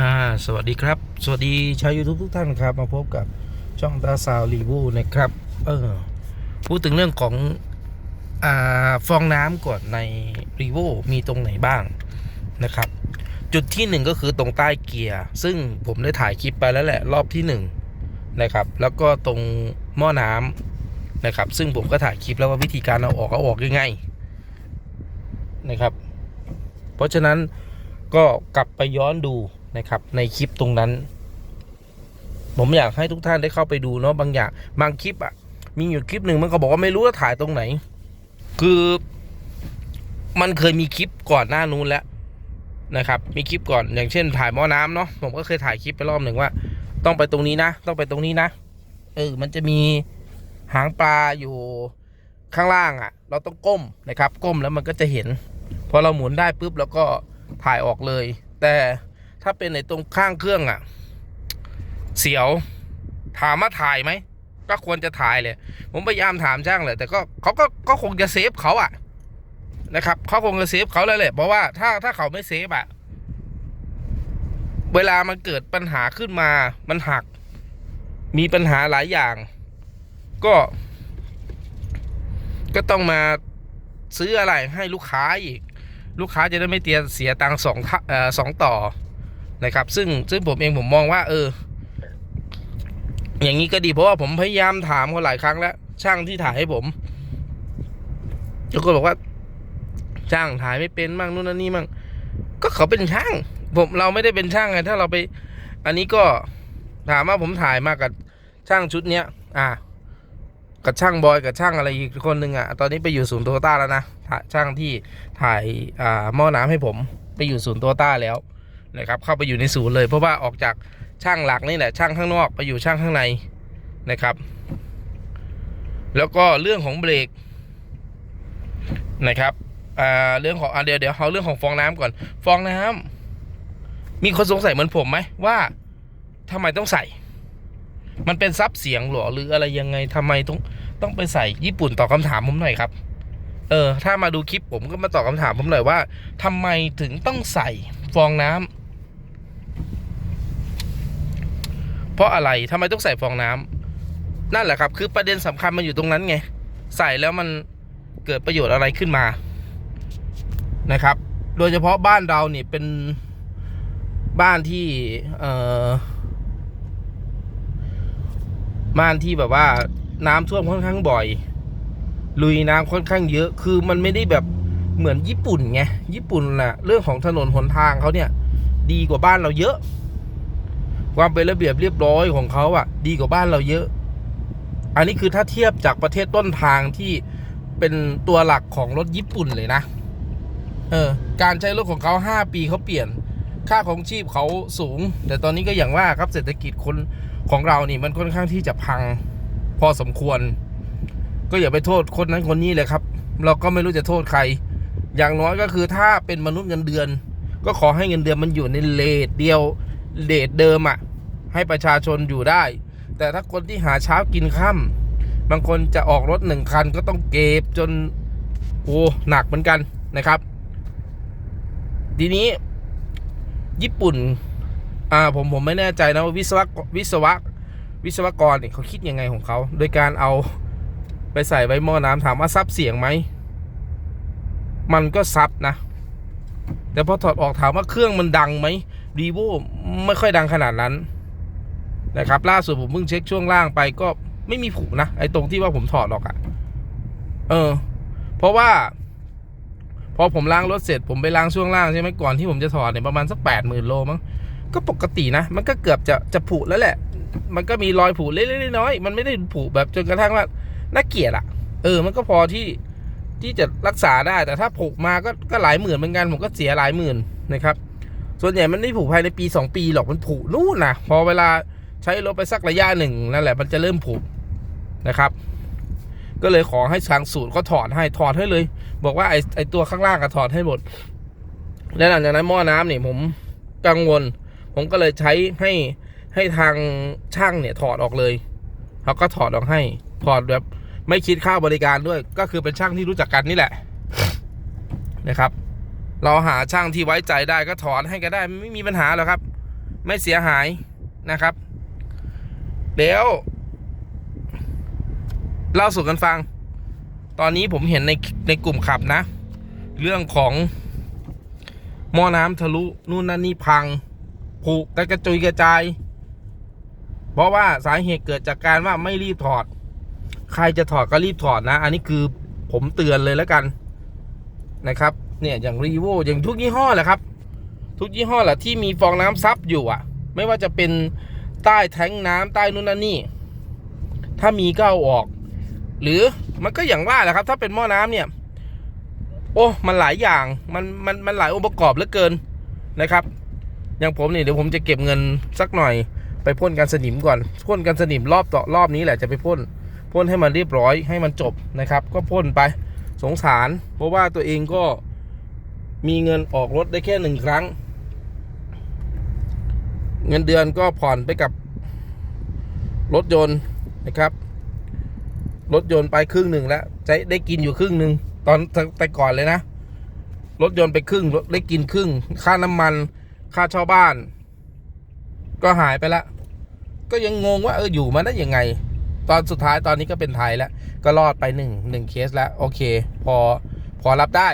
อ่าสวัสดีครับ สวัสดีชาว YouTube ทุกท่านครับ มาพบกับช่องตาซาวรีวูนะครับ เออ พูดถึงเรื่องของ อ่า ฟองน้ำก่อนในรีโวมีตรงไหนบ้างนะครับ จุดที่หนึ่งก็คือตรงใต้เกียร์ ซึ่งผมได้ถ่ายคลิปไปแล้วแหละ รอบที่หนึ่งนะครับ แล้วก็ตรงหม้อน้ำนะครับ ซึ่งผมก็ถ่ายคลิปแล้วว่าวิธีการเอาออกเอาออกยังไงนะครับ เพราะฉะนั้นก็กลับไปย้อนดู นะครับ ในคลิปตรงนั้น ผมอยากให้ทุกท่านได้เข้าไปดูเนาะบางอย่างบางคลิปอะมีอยู่คลิปหนึ่งมันก็บอกว่าไม่รู้ว่าถ่ายตรงไหน คือมันเคยมีคลิปก่อนหน้านู้นแล้วนะครับ มีคลิปก่อนอย่างเช่น ถ่ายหม้อน้ำเนาะผมก็เคยถ่ายคลิปไปรอบหนึ่งว่า ต้องไปตรงนี้นะต้องไปตรงนี้นะเออมันจะมีหางปลาอยู่ข้างล่างอะ เราต้องก้มนะครับ ก้มแล้วมันก็จะเห็น พอเราหมุนได้ปุ๊บแล้วก็ถ่ายออกเลย แต่ ถ้าเป็นในตรงข้างเครื่องอะเสียวถามว่าถ่ายไหมก็ควรจะถ่ายเลย ผมพยายามถามช่างเลยแต่ก็เขาก็ก็คงจะเซฟเขาอะนะครับเขาคงจะเซฟเขาแล้วแหละเพราะว่าถ้าถ้าเขาไม่เซฟอะเวลามันเกิดปัญหาขึ้นมา มันหัก มีปัญหาหลายอย่าง ก็ ก็ต้องมาซื้ออะไรให้ลูกค้าอีก ลูกค้าจะได้ไม่เตียเสียตังค์สองเอ่อสองต่อ นะครับ ซึ่งซึ่งผมเองผมมองว่า เออ อย่างนี้ก็ดีเพราะว่าผมพยายามถามเขาหลายครั้งแล้ว ช่างที่ถ่ายให้ผมทุกคนบอกว่า ช่างถ่ายไม่เป็นมั่งนู่นนั่นนี่มั่งก็เขาเป็นช่าง ผมเราไม่ได้เป็นช่างไงถ้าเราไป อันนี้ก็ถามว่าผมถ่ายมากับช่างชุดเนี้ย อ่ากับช่างบอยกับช่างอะไรอีกคนหนึ่งอะ ตอนนี้ไปอยู่ศูนย์โตโยต้าแล้วนะช่างที่ถ่ายอ่าหม้อน้ำให้ผม ไปอยู่ศูนย์โตโยต้าแล้ว นะครับเข้าไปอยู่ในศูนย์เลย เพราะว่าออกจากช่างหลักนี่แหละช่างข้างนอกไปอยู่ช่างข้างในนะครับ แล้วก็เรื่องของเบรกนะครับอ่าเรื่องของอ่าเดี๋ยวเดี๋ยวเอาเรื่องของฟองน้ำก่อน ฟองน้ำมีคนสงสัยเหมือนผมไหมว่าทำไมต้องใส่ มันเป็นซับเสียงหรอหรืออะไรยังไงทำไมต้องต้องไปใส่ญี่ปุ่นตอบคำถามผมหน่อยครับ เออ ถ้ามาดูคลิปผมก็มาตอบคำถามผมหน่อยว่าทำไมถึงต้องใส่ฟองน้ำ เพราะอะไรทำไมต้องใส่ฟองน้ำนั่นแหละครับ คือประเด็นสำคัญมันอยู่ตรงนั้นไง ใส่แล้วมันเกิดประโยชน์อะไรขึ้นมานะครับ โดยเฉพาะบ้านเราเนี่ยเป็นบ้านที่เอ่อบ้านที่แบบว่าน้ำท่วมค่อนข้างบ่อย ลุยน้ำค่อนข้างเยอะ คือมันไม่ได้แบบเหมือนญี่ปุ่นไง ญี่ปุ่นน่ะ เรื่องของถนนหนทางเขาเนี่ย ดีกว่าบ้านเราเยอะ ความเป็นระเบียบเรียบร้อยของเขาอะดีกว่าบ้านเราเยอะ อันนี้คือถ้าเทียบจากประเทศต้นทางที่เป็นตัวหลักของรถญี่ปุ่นเลยนะ เออ การใช้รถของเขาห้าปีเขาเปลี่ยน ค่าของชีพเขาสูง แต่ตอนนี้ก็อย่างว่าครับเศรษฐกิจคนของเรานี่มันค่อนข้างที่จะพังพอสมควร ก็อย่าไปโทษคนนั้นคนนี้เลยครับ เราก็ไม่รู้จะโทษใคร อย่างน้อยก็คือถ้าเป็นมนุษย์เงินเดือน ก็ขอให้เงินเดือนมันอยู่ในเลทเดียวเลทเดิมอะ่ะ ให้ประชาชนอยู่ได้ แต่ถ้าคนที่หาเช้ากินค่ำบางคนจะออกรถหนึ่งคันก็ต้องเก็บจนโอ้หนักเหมือนกันนะครับ ทีนี้ญี่ปุ่นอ่าผมผมไม่แน่ใจนะว่าวิศวกวิศวะวิศวกรเนี่ยเขาคิดยังไงของเขา โดยการเอาไปใส่ไว้หม้อน้ำถามว่าซับเสียงไหม มันก็ซับนะ แต่พอถอดออกถามว่าเครื่องมันดังไหมรีโวไม่ค่อยดังขนาดนั้น นะครับล่าสุดผมเพิ่งเช็คช่วงล่างไปก็ไม่มีผุนะไอ้ตรงที่ว่าผมถอดออกอะ่ะ เออ เพราะว่า พอผมล้างรถเสร็จผมไปล้างช่วงล่างใช่ไหมก่อนที่ผมจะถอดเนี่ยประมาณสักแปดหมื่นโลมั้งก็ปกตินะ มันก็เกือบจะจะผุแล้วแหละ มันก็มีรอยผุเล็กๆน้อยๆมันไม่ได้ผุแบบจนกระทั่งว่าน่าเกลียดอะเออ มันก็พอที่ที่จะรักษาได้แต่ถ้าผุมาก็ก็หลายหมื่นเหมือนกันผมก็เสียหลายหมื่นนะครับ ส่วนใหญ่มันไม่ผุภายในปีสองปีหรอกมันผุนู่นนะพอเวลา ใช้รถไปสักระยะหนึ่งนั่นแหละมันจะเริ่มผุนะครับ ก็เลยขอให้ทางสูตรก็ถอดให้ถอดให้เลย บอกว่าไอ้ไอ้ตัวข้างล่างก็ถอดให้หมด แล้วหลังจากนั้นหม้อน้ำเนี่ยผมกังวล ผมก็เลยใช้ให้ให้ทางช่างเนี่ยถอดออกเลยเขาก็ถอดออกให้ถอดแบบไม่คิดค่าบริการด้วย ก็คือเป็นช่างที่รู้จักกันนี่แหละนะครับ เราหาช่างที่ไว้ใจได้ก็ถอดให้ก็ได้ ไม่มีปัญหาหรอกครับ ไม่เสียหายนะครับ แล้วเล่าสู่กันฟัง ตอนนี้ผมเห็นในในกลุ่มขับนะ เรื่องของหม้อน้ำทะลุนู่นนั่นนี่พังผุกระจุยกระจาย เพราะว่าสาเหตุเกิดจากการว่าไม่รีบถอด ใครจะถอดก็รีบถอดนะ อันนี้คือผมเตือนเลยแล้วกันนะครับ เนี่ยอย่างรีโวอย่างทุกยี่ห้อแหละครับ ทุกยี่ห้อแหละที่มีฟองน้ำซับอยู่อะ ไม่ว่าจะเป็น ใต้แทงน้ำใต้นู่นนั่นนี่ ถ้ามีก็เอาออก หรือมันก็อย่างว่าแหละครับ ถ้าเป็นหม้อน้ำเนี่ย โอ้มันหลายอย่างมันมันมันหลายองค์ประกอบเหลือเกินนะครับ อย่างผมเนี่ยเดี๋ยวผมจะเก็บเงินสักหน่อย ไปพ่นกันสนิมก่อนพ่นกันสนิมรอบต่อรอบนี้แหละจะไปพ่นพ่นให้มันเรียบร้อยให้มันจบนะครับ ก็พ่นไปสงสาร เพราะว่าตัวเองก็มีเงินออกรถได้แค่หนึ่งครั้ง เงินเดือนก็ผ่อนไปกับรถยนต์นะครับ รถยนต์ไปครึ่งหนึ่งแล้วจะได้กินอยู่ครึ่งหนึ่งตอนแต่ก่อนเลยนะ รถยนต์ไปครึ่งรถได้กินครึ่ง ค่าน้ำมัน ค่าเช่าบ้าน ก็หายไปละ ก็ยังงงว่าเอออยู่มาได้ยังไง ตอนสุดท้ายตอนนี้ก็เป็นไทยแล้ว ก็รอดไปหนึ่งหนึ่งเคสแล้ว โอเค พอพอรับได้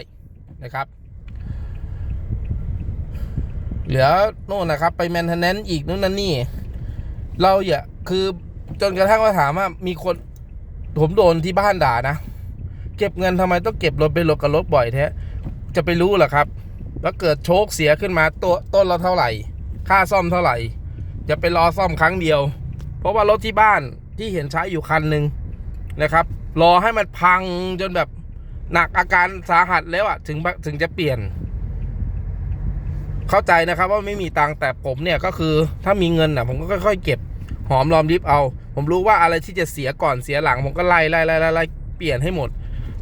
นะครับ เหลือโน่นนะครับ ไปแมนเทนแนนอีกนู่นนั่นนี่ เราอย่าคือจนกระทั่งว่าถามว่ามีคนผมโดนที่บ้านด่านะ เก็บเงินทำไมต้องเก็บรถไปรถกับรถบ่อยแท้จะไปรู้เหรอครับ แล้วเกิดโชคเสียขึ้นมาตัวต้นละเท่าไหร่ ค่าซ่อมเท่าไหร่ จะไปรอซ่อมครั้งเดียว เพราะว่ารถที่บ้านที่เห็นใช้อยู่คันหนึ่งนะครับ รอให้มันพังจนแบบหนักอาการสาหัสแล้วอะถึงถึงจะเปลี่ยน เข้าใจนะครับว่าไม่มีตังค์แต่ผมเนี่ยก็คือถ้ามีเงินอะผมก็ค่อยๆเก็บหอมรอมริบเอา ผมรู้ว่าอะไรที่จะเสียก่อนเสียหลัง ผมก็ไล่ไล่ไล่ไล่เปลี่ยนให้หมด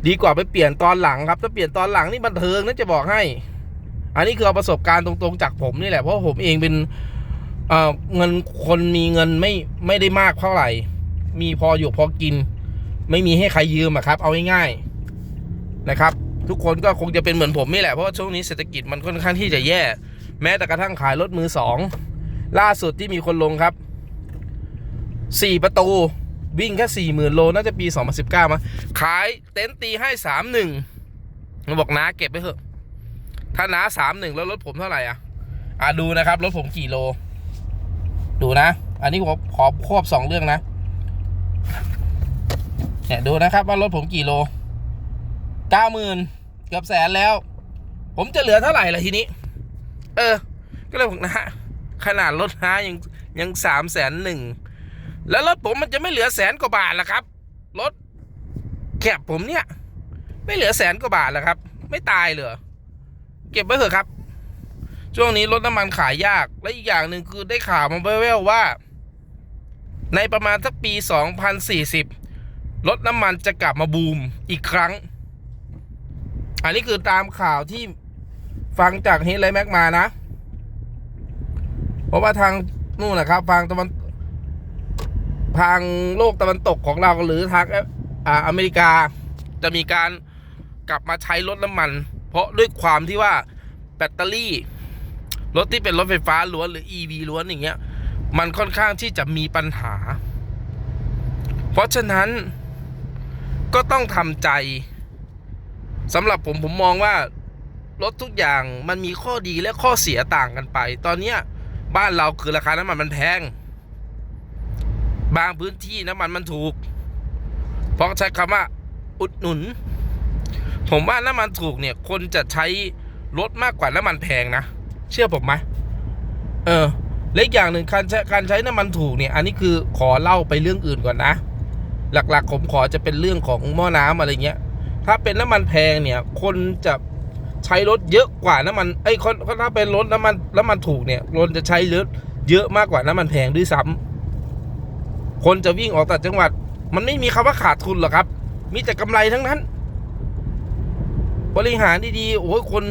ดีกว่าไปเปลี่ยนตอนหลังครับถ้าเปลี่ยนตอนหลังนี่บันเทิงนะจะบอกให้ อันนี้คือเอาประสบการณ์ตรงๆจากผมนี่แหละเพราะผมเองเป็นเอ่อเงินคนมีเงินไม่ไม่ได้มากเท่าไหร่ มีพออยู่พอกิน ไม่มีให้ใครยืมอะครับ เอาง่ายๆนะครับ ทุกคนก็คงจะเป็นเหมือนผมนี่แหละเพราะว่าช่วงนี้เศรษฐกิจมันค่อนข้างที่จะแย่ แม้แต่กระทั่งขายรถมือสองล่าสุดที่มีคนลงครับสี่ประตู วิ่งแค่สี่หมื่นโล น่าจะปี 2019 มา ขายเต็นท์ตีให้สามหนึ่งมันบอกน้าเก็บไปเถอะ ถ้าน้าสามหนึ่งแล้วรถผมเท่าไหร่อะ อะ ดูนะครับ รถผมกี่โล ดูนะ อันนี้ผมขอควบสองเรื่องนะ เนี่ยดูนะครับว่ารถผมกี่โลเก้าหมื่นเกือบแสนแล้ว ผมจะเหลือเท่าไหร่ล่ะทีนี้ ออ ก็เลยบอกนะขนาดรถน้ายังยังสามแสนหนึ่งแล้วรถผมมันจะไม่เหลือแสนกว่าบาทละครับ รถแคบผมเนี่ย ไม่เหลือแสนกว่าบาทแล้วครับ ไม่ตายเหรอเก็บไว้เถอะครับ ช่วงนี้รถน้ำมันขายยากและอีกอย่างหนึ่งคือได้ข่าวมาแว่วๆว่า ในประมาณสักปี 2040 รถน้ำมันจะกลับมาบูมอีกครั้ง อันนี้คือตามข่าวที่ ฟังจากเฮดไลท์แม็กมานะ เพราะว่าทางนู่นนะครับทางตะวันทางโลกตะวันตกของเราหรือทางอ่าอเมริกาจะมีการกลับมาใช้รถน้ำมัน เพราะด้วยความที่ว่าแบตเตอรี่ รถที่เป็นรถไฟฟ้าล้วนหรือ EV ล้วนอย่างเงี้ย มันค่อนข้างที่จะมีปัญหา เพราะฉะนั้นก็ต้องทำใจสำหรับผมผมมองว่า รถทุกอย่างมันมีข้อดีและข้อเสียต่างกันไป ตอนเนี้ยบ้านเราคือราคาน้ำมันมันแพง บางพื้นที่น้ำมันมันถูก เพราะใช้คำว่าอุดหนุน ผมว่าน้ำมันถูกเนี่ย คนจะใช้รถมากกว่าน้ำมันแพงนะ เชื่อผมไหมเออเล็กอย่างหนึ่งการใช้การใช้น้ำมันถูกเนี่ย อันนี้คือขอเล่าไปเรื่องอื่นก่อนนะ หลักๆ ผมขอจะเป็นเรื่องของหม้อน้ำอะไรเงี้ย ถ้าเป็นน้ำมันแพงเนี่ย คนจะ ใช้รถเยอะกว่าน้ำมันไอ้ยคนถ้าเป็นรถน้ำมันน้ำมันถูกเนี่ยคนจะใช้รถเยอะมากกว่าน้ำมันแพงด้วยซ้ำคนจะวิ่งออกต่างจังหวัด มันไม่มีคำว่าขาดทุนหรอกครับ มีแต่กำไรทั้งนั้น บริหารดีๆโอ้ยคน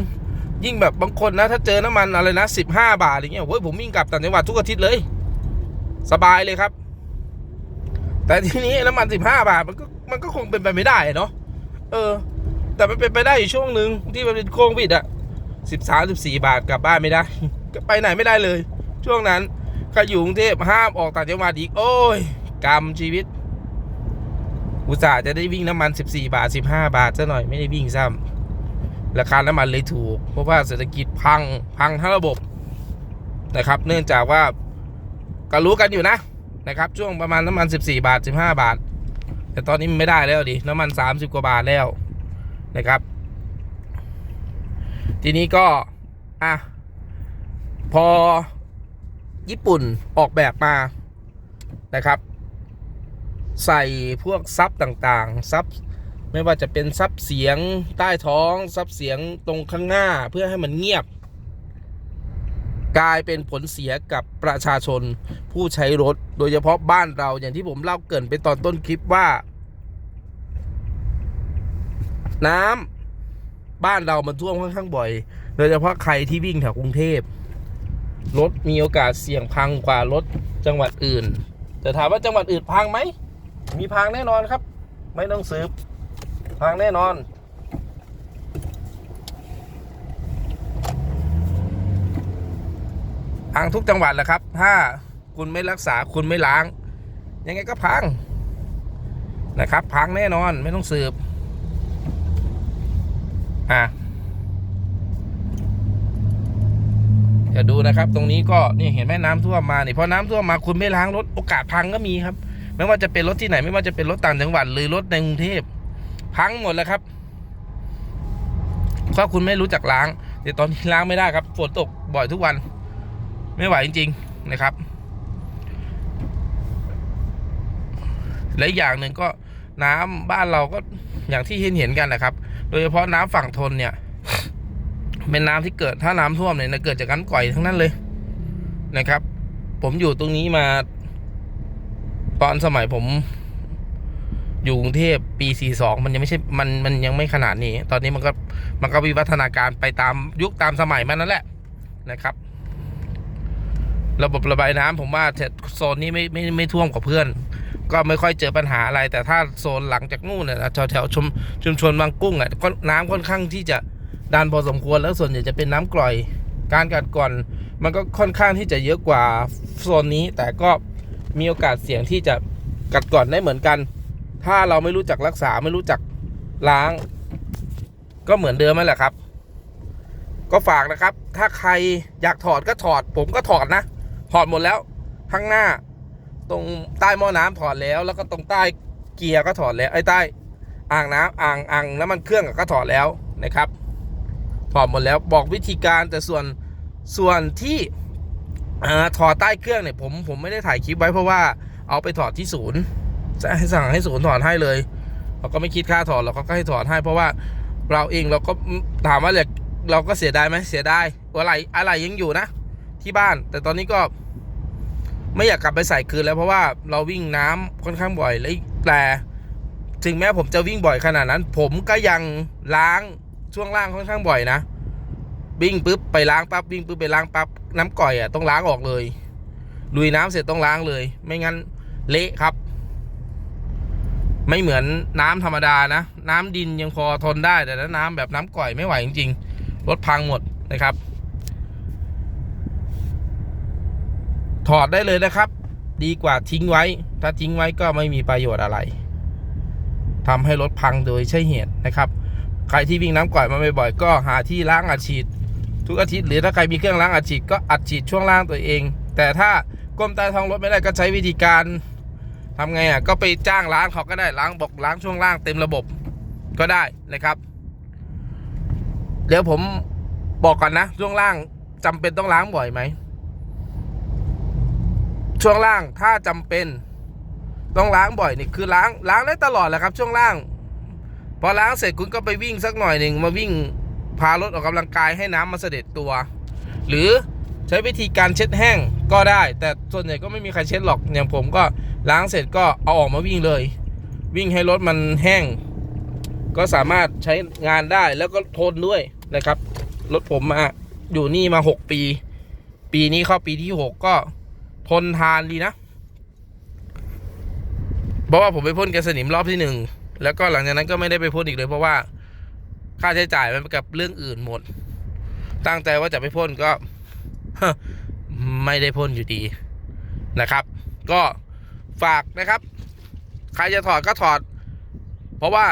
ยิ่งแบบบางคนนะ ถ้าเจอน้ำมันอะไรนะสิบห้าบาทอย่างเงี้ยโอ้ยผมวิ่งกลับต่างจังหวัดทุกอาทิตย์เลย สบายเลยครับ แต่ทีนี้น้ำมันสิบห้าบาทมันก็มันก็คงเป็นไปไม่ได้เนาะเออ แต่มันเป็นไปได้อยู่ช่วงหนึ่งที่มันเป็นโควิดอะสิบสามสิบสี่บาทกลับบ้านไม่ได้ ก็ไปไหนไม่ได้เลย ช่วงนั้นใครอยู่กรุงเทพห้ามออกต่างจังหวัดอีก โอ้ยกรรมชีวิต อุตส่าห์จะได้วิ่งน้ำมัน 14 บาท 15 บาทซะหน่อยไม่ได้วิ่งซ้ำราคาน้ำมันเลยถูก เพราะว่าเศรษฐกิจพังพังทั้งระบบนะครับ เนื่องจากว่าก็รู้กันอยู่นะนะครับ ช่วงประมาณน้ำมัน 14 บาท 15 บาท แต่ตอนนี้มันไม่ได้แล้วดิน้ำมัน 30 กว่าบาทแล้ว นะครับ ทีนี้ก็อะพอญี่ปุ่นออกแบบมานะครับ ใส่พวกซับต่างๆซับไม่ว่าจะเป็นซับเสียงใต้ท้องซับเสียงตรงข้างหน้าเพื่อให้มันเงียบ กลายเป็นผลเสียกับประชาชนผู้ใช้รถ โดยเฉพาะบ้านเราอย่างที่ผมเล่าเกินไปตอนต้นคลิปว่า น้ำบ้านเรามันท่วมค่อนข้างบ่อย โดยเฉพาะใครที่วิ่งแถวกรุงเทพรถมีโอกาสเสี่ยงพังกว่ารถจังหวัดอื่น แต่ถามว่าจังหวัดอื่นพังไหม มีพังแน่นอนครับ ไม่ต้องสืบ พังแน่นอน พังทุกจังหวัดแหละครับ ถ้าคุณไม่รักษาคุณไม่ล้าง ยังไงก็พังนะครับ พังแน่นอนไม่ต้องสืบ อะเดี๋ยวดูนะครับ ตรงนี้ก็นี่เห็นไหมน้ำท่วมมานี่พอน้ำท่วมมาคุณไม่ล้างรถโอกาสพังก็มีครับ ไม่ว่าจะเป็นรถที่ไหน ไม่ว่าจะเป็นรถต่างจังหวัดหรือรถในกรุงเทพพังหมดแล้วครับเพราะคุณไม่รู้จักล้างเดี๋ยวตอนนี้ล้างไม่ได้ครับฝนตกบ่อยทุกวัน ไม่ไหวจริง ๆนะครับ และอย่างหนึ่งก็น้ำบ้านเราก็อย่างที่เห็นเห็นกันนะครับ โดยเฉพาะน้ำฝั่งทนเนี่ย เป็นน้ำที่เกิดถ้าน้ำท่วมเนี่ยเกิดจากน้ำก่อยทั้งนั้นเลยนะครับ ผมอยู่ตรงนี้มา ตอนสมัยผม อยู่กรุงเทพปี 42 มันยังไม่ใช่มันมันยังไม่ขนาดนี้ ตอนนี้มันก็มันก็วิวัฒนาการไปตามยุคตามสมัยมันนั่นแหละนะครับ ระบบระบายน้ำผมว่าโซนนี้ไม่ไม่ไม่ท่วมกว่าเพื่อน ก็ไม่ค่อยเจอปัญหาอะไร แต่ถ้าโซนหลังจากนู่นเนี่ยแถวแถวชุมชุมชนบางกุ้งอะก็น้ำค่อนข้างที่จะดันพอสมควรแล้วส่วนใหญ่จะเป็นน้ำกร่อย การกัดก่อน มันก็ค่อนข้างที่จะเยอะกว่าโซนนี้ แต่ก็มีโอกาสเสี่ยงที่จะกัดก่อนได้เหมือนกัน ถ้าเราไม่รู้จักรักษาไม่รู้จักล้าง ก็เหมือนเดิมนั่นแหละครับ ก็ฝากนะครับ ถ้าใครอยากถอดก็ถอด ผมก็ถอดนะ ถอดหมดแล้วข้างหน้า ตรงใต้หม้อน้ำถอดแล้ว แล้วก็ตรงใต้เกียร์ก็ถอดแล้วไอ้ใต้อ่างน้ำอ่างอ่างน้ำมันเครื่องก็ถอดแล้วนะครับ ถอดหมดแล้วบอกวิธีการแต่ส่วนส่วนที่ถอดใต้เครื่องเนี่ยผมผมไม่ได้ถ่ายคลิปไว้เพราะว่าเอาไปถอดที่ศูนย์จะให้สั่งให้ศูนย์ถอดให้เลยเราก็ไม่คิดค่าถอดเราก็ให้ถอดให้ เพราะว่าเราเองเราก็ถามว่าเราเราก็เสียดายไหมเสียดายอะไรอะไรยังอยู่นะ ที่บ้าน แต่ตอนนี้ก็ ไม่อยากกลับไปใส่คืนแล้วเพราะว่าเราวิ่งน้ำค่อนข้างบ่อยและแต่ถึงแม้ผมจะวิ่งบ่อยขนาดนั้น ผมก็ยังล้างช่วงล่างค่อนข้างบ่อยนะวิ่งปุ๊บไปล้างปั๊บวิ่งปุ๊บไปล้างปั๊บน้ำก่อยอะต้องล้างออกเลยลุยน้ำเสร็จต้องล้างเลย ไม่งั้นเละครับ ไม่เหมือนน้ำธรรมดานะ น้ำดินยังพอทนได้แต่ถ้าน้ำแบบน้ำก่อยไม่ไหวจริงๆรถพังหมดนะครับ ถอดได้เลยนะครับ ดีกว่าทิ้งไว้ ถ้าทิ้งไว้ก็ไม่มีประโยชน์อะไรทำให้รถพังโดยใช่เหตุนะครับ ใครที่วิ่งน้ำก่อยมาบ่อยๆก็หาที่ล้างอัดฉีด ทุกอาทิตย์หรือถ้าใครมีเครื่องล้างอัดฉีดก็อัดฉีดช่วงล่างตัวเอง แต่ถ้าก้มใต้ท้องรถไม่ได้ก็ใช้วิธีการทำไงอะก็ไปจ้างล้างเขาก็ได้ล้างบอกล้างช่วงล่างเต็มระบบก็ได้นะครับ เดี๋ยวผมบอกก่อนนะช่วงล่างจำเป็นต้องล้างบ่อยไหม ช่วงล่างถ้าจำเป็น ต้องล้างบ่อยนี่คือล้างล้างได้ตลอดแหละครับ ช่วงล่าง พอล้างเสร็จคุณก็ไปวิ่งสักหน่อยหนึ่งมาวิ่งพารถออกกำลังกายให้น้ำมาเสด็จตัว หรือใช้วิธีการเช็ดแห้งก็ได้ แต่ส่วนใหญ่ก็ไม่มีใครเช็ดหรอกอย่างผมก็ล้างเสร็จก็เอาออกมาวิ่งเลย วิ่งให้รถมันแห้ง ก็สามารถใช้งานได้แล้วก็ทนด้วยนะครับรถผมมาอยู่นี่มา 6 ปี ปีนี้เข้าปีที่ 6 ก็ ทนทานดีนะ เพราะว่าผมไปพ่นแกสนิมรอบที่หนึ่งแล้วก็หลังจากนั้นก็ไม่ได้ไปพ่นอีกเลย เพราะว่าค่าใช้จ่ายมันไปกับเรื่องอื่นหมด ตั้งใจว่าจะไปพ่นก็ไม่ได้พ่นอยู่ดีนะครับ ก็ฝากนะครับ ใครจะถอดก็ถอด เพราะว่า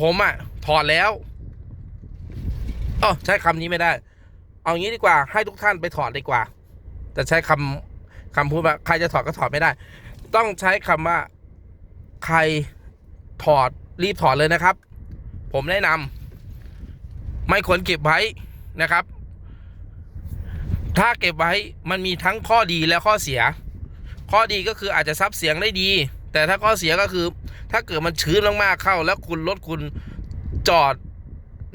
ผมอะถอดแล้วอ๋อใช้คำนี้ไม่ได้ เอางี้ดีกว่า ให้ทุกท่านไปถอดดีกว่า แต่ใช้คำ คำพูดว่าใครจะถอดก็ถอดไม่ได้ ต้องใช้คำว่าใครถอดรีบถอดเลยนะครับ ผมแนะนำไม่ควรเก็บไว้นะครับ ถ้าเก็บไว้มันมีทั้งข้อดีและข้อเสีย ข้อดีก็คืออาจจะซับเสียงได้ดี แต่ถ้าข้อเสียก็คือ ถ้าเกิดมันชื้นมากๆเข้า แล้วคุณรถคุณจอด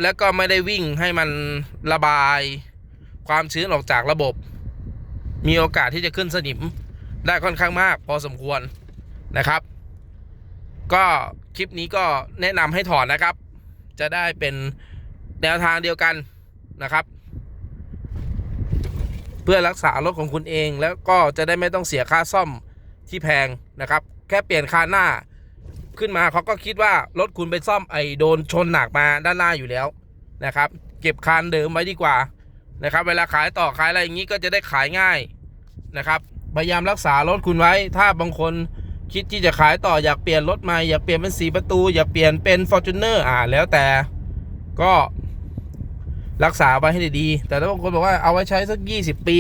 แล้วก็ไม่ได้วิ่งให้มันระบายความชื้นออกจากระบบ มีโอกาสที่จะขึ้นสนิมได้ค่อนข้างมาก พอสมควรนะครับ ก็คลิปนี้ก็แนะนำให้ถอดนะครับ จะได้เป็นแนวทางเดียวกันนะครับ เพื่อรักษารถของคุณเองแล้วก็จะได้ไม่ต้องเสียค่าซ่อมที่แพงนะครับ แค่เปลี่ยนคานหน้าขึ้นมาเขาก็คิดว่ารถคุณไปซ่อมไอ้โดนชนหนักมาด้านหน้าอยู่แล้วนะครับ เก็บคานเดิมไว้ดีกว่า นะครับ เวลาขายต่อขายอะไรอย่างนี้ก็จะได้ขายง่ายนะครับพยายามรักษารถคุณไว้ ถ้าบางคนคิดที่จะขายต่ออยากเปลี่ยนรถใหม่อยากเปลี่ยนเป็นสีประตู อยากเปลี่ยนเป็น f o r t u n e r อ่าแล้วแต่ก็รักษาไว้ให้ดีๆแต่ถ้าบางคนบอกว่าเอาไว้ใช้สักยี่สิบปี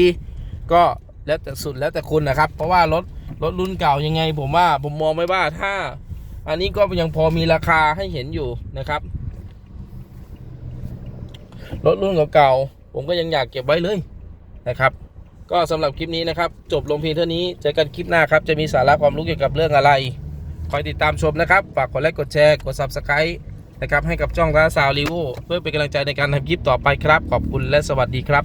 ก็แล้วแต่สุดแล้วแต่คุณนะครับ เพราะว่ารถรถรุ่นเก่ายังไง ผมว่าผมมองไม่ว่าถ้า อันนี้ก็ยังพอมีราคาให้เห็นอยู่นะครับรถรุ่นเก่าๆ ผมก็ยังอยากเก็บไว้เลยนะครับ ก็สำหรับคลิปนี้นะครับ จบลงเพียงเท่านี้เจอกันคลิปหน้าครับ จะมีสาระความรู้เกี่ยวกับเรื่องอะไร คอยติดตามชมนะครับ ฝากกดไลค์กดแชร์กด subscribe นะครับให้กับช่องร้านซาวรีวเพื่อเป็นกำลังใจในการทำคลิปต่อไปครับ ขอบคุณและสวัสดีครับ